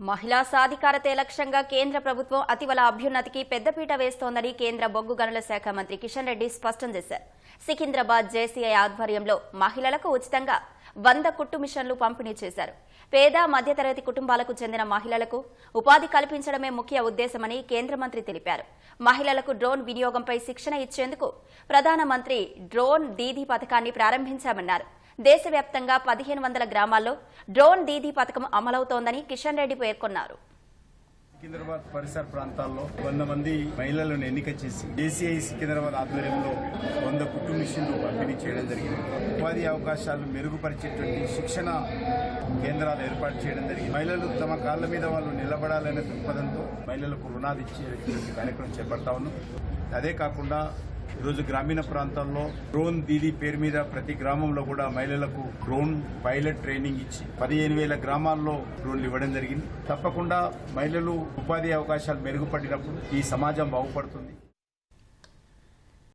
మహిళా సాధికారతే లక్ష్యంగా కేంద్ర ప్రభుత్వం అతివల అభ్యున్నతికి పెద్దపీట వేస్తోందని కేంద్ర బొగ్గు గనుల శాఖ మంత్రి కిషన్ రెడ్డి స్పష్టం చేశారు. సికింద్రాబాద్ జేసీఐ ఆధ్వర్యంలో మహిళలకు ఉచితంగా వంద కుట్టు మిషన్లు పంపిణీ చేశారు. పేద మధ్యతరగతి కుటుంబాలకు చెందిన మహిళలకు ఉపాధి కల్పించడమే ముఖ్య ఉద్దేశమని కేంద్ర మంత్రి తెలిపారు. మహిళలకు డ్రోన్ వినియోగంపై శిక్షణ ఇచ్చేందుకు ప్రధానమంత్రి డ్రోన్ దీదీ పథకాన్ని ప్రారంభించామన్నారు. దేశవ్యాప్తంగా పదిహేను వందల గ్రామాల్లో డ్రోన్ దీదీ పథకం అమలవుతోందని కిషన్ రెడ్డి పేర్కొన్నారు. సికింద్రాబాద్ పరిసర ప్రాంతాల్లో వంద మంది మహిళలను ఎన్నిక చేసి ఏసీఐ సికింద్రాబాద్ ఆధ్వర్యంలో వంద కుటుంబ మిషన్లు పంపిణీ చేయడం జరిగింది. ఉపాధి అవకాశాలు మెరుగుపరిచేటువంటి శిక్షణ కేంద్రాలు ఏర్పాటు చేయడం జరిగింది. మహిళలు తమ కాళ్ళ మీద వాళ్ళు నిలబడాలనే దృక్పథంతో మహిళలకు రుణాలు ఇచ్చేటువంటి కార్యక్రమం చేపడతా ఉన్నాం. అదే కాకుండా ఈరోజు గ్రామీణ ప్రాంతాల్లో డ్రోన్ దీదీ పేరు మీద ప్రతి గ్రామంలో కూడా మహిళలకు డ్రోన్ పైలట్ ట్రైనింగ్ ఇచ్చి పదిహేను వేల గ్రామాల్లో డ్రోన్లు ఇవ్వడం జరిగింది. తప్పకుండా మహిళలు ఉపాధి అవకాశాలు మెరుగుపడినప్పుడు ఈ సమాజం బాగుపడుతుంది.